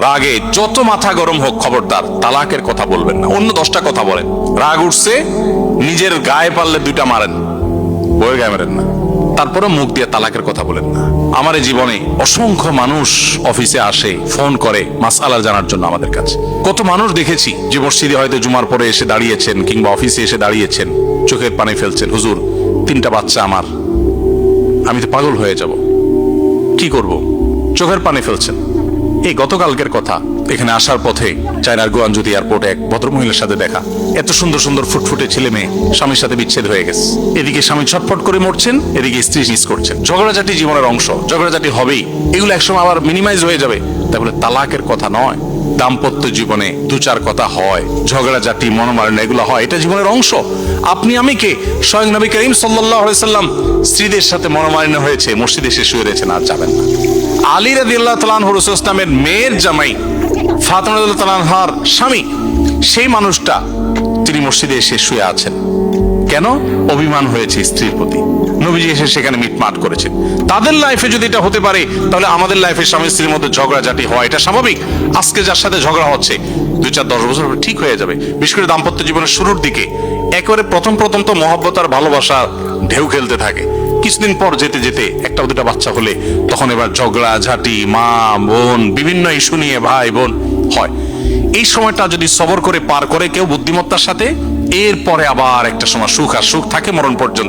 রাগে যত মাথা গরম হোক খবরদার, তালাকের কথা বলবেন না। অন্য দশটা কথা বলেন। রাগ উঠছে, নিজের গায়ে পারলে দুইটা মারেন। বইয়ের গায়ে মারেন না। তারপরে মুখ দিয়ে তালাকের কথা বলেন না। আমার জীবনে অসংখ্য মানুষ অফিসে আসে, ফোন করে মাসআলা জানার জন্য আমাদের কাছে। কত মানুষ দেখেছি, যে মসজিদে হয়তো জুমার পরে এসে দাঁড়িয়েছেন কিংবা অফিসে এসে দাঁড়িয়েছেন, চোখের পানি ফেলছেন, হুজুর, তিনটা বাচ্চা আমার। আমি তো পাগল হয়ে যাব। কি করব? চোখের পানি ফেলছেন। এই গতকালকের কথা। এখানে আসার পথে চায়নার গোয়াঞ্জুতি এয়ারপোর্টে এক ভদ্রমহিলার সাথে দেখা। এত সুন্দর সুন্দর ফুটফুটে ছেলে মেয়ে স্বামীর সাথে বিচ্ছেদ হয়ে গেছে। এদিকে স্বামী ছটফট করে মরছেন, এদিকে স্ত্রী মিস করছেন। ঝগড়াঝাটি জীবনের অংশ, ঝগড়াঝাটি হবেই। এগুলো একসময় আবার মিনিমাইজ হয়ে যাবে। তারপরে তালাকের কথা নয়। দাম্পত্য জীবনে দু চার কথা হয়। ঝগড়া ঝগড়াঝাটি মনোমালিন্য এগুলো হয়। এটা জীবনের অংশ। আপনি, আমি কে? স্বয়ং নবী করিম সাল্লাহ সাল্লাম স্ত্রীদের সাথে মনোমালিন্য হয়েছে, মসজিদে এসে শুয়ে রয়েছেন, আর যাবেন না। আলী রাদি আল্লাহ তালান হরুস ইসলামের মেয়ের জামাই, ফাতেমা রাদিয়াল্লাহু তাআলার স্বামী, সেই মানুষটা তিনি মসজিদে এসে শুয়ে আছেন। কেন? অভিমান হয়েছে স্ত্রীর প্রতি। নবীজি এসে সেখানে মিটমাট করেছেন। তাদের লাইফে যদি এটা হতে পারে, তাহলে আমাদের লাইফে স্বামী স্ত্রীর মধ্যে ঝগড়াঝাটি হয় এটা স্বাভাবিক। আজকে যার সাথে ঝগড়া হচ্ছে, দুই চার দশ বছর ঠিক হয়ে যাবে। বিশেষ করে দাম্পত্য জীবনের শুরুর দিকে, একেবারে প্রথম প্রথম তো মহব্বত আর ভালোবাসার ঢেউ খেলতে থাকে। কিছুদিন পর যেতে যেতে একটা দুটা বাচ্চা হলে তখন এবার ঝগড়া, ঝাঁটি, মা, বোন, বিভিন্ন ইস্যু নিয়ে ভাই, বোন হয়। এই সময়টা যদি সবর করে পার করে কেউ বুদ্ধিমত্তার সাথে, এরপরে আবার একটা সময় সুখ আর সুখ থাকে মরণ পর্যন্ত।